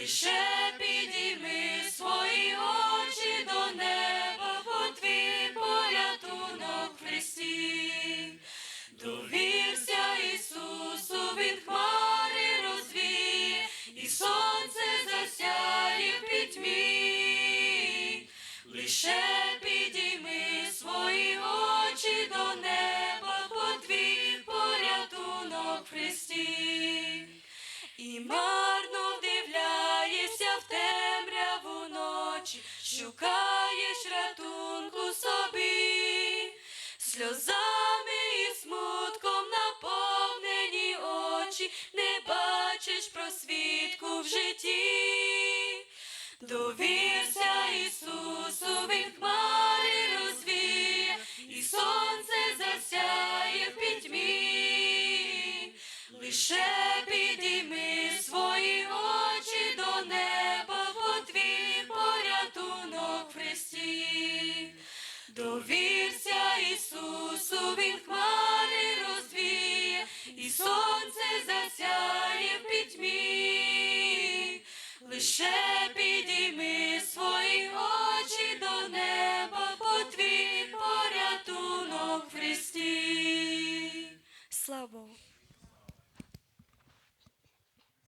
Michelle. шукаєш рятунку собі, сльозами і смутком наповнені очі, не бачиш просвітку в житті, довірся Ісусу, хмар. Довірся Ісусу, Він хмари розвіє, і сонце засяє в пітьмі, лише підійми свої очі до неба, бо твій порятунок в Христі. Слава Богу!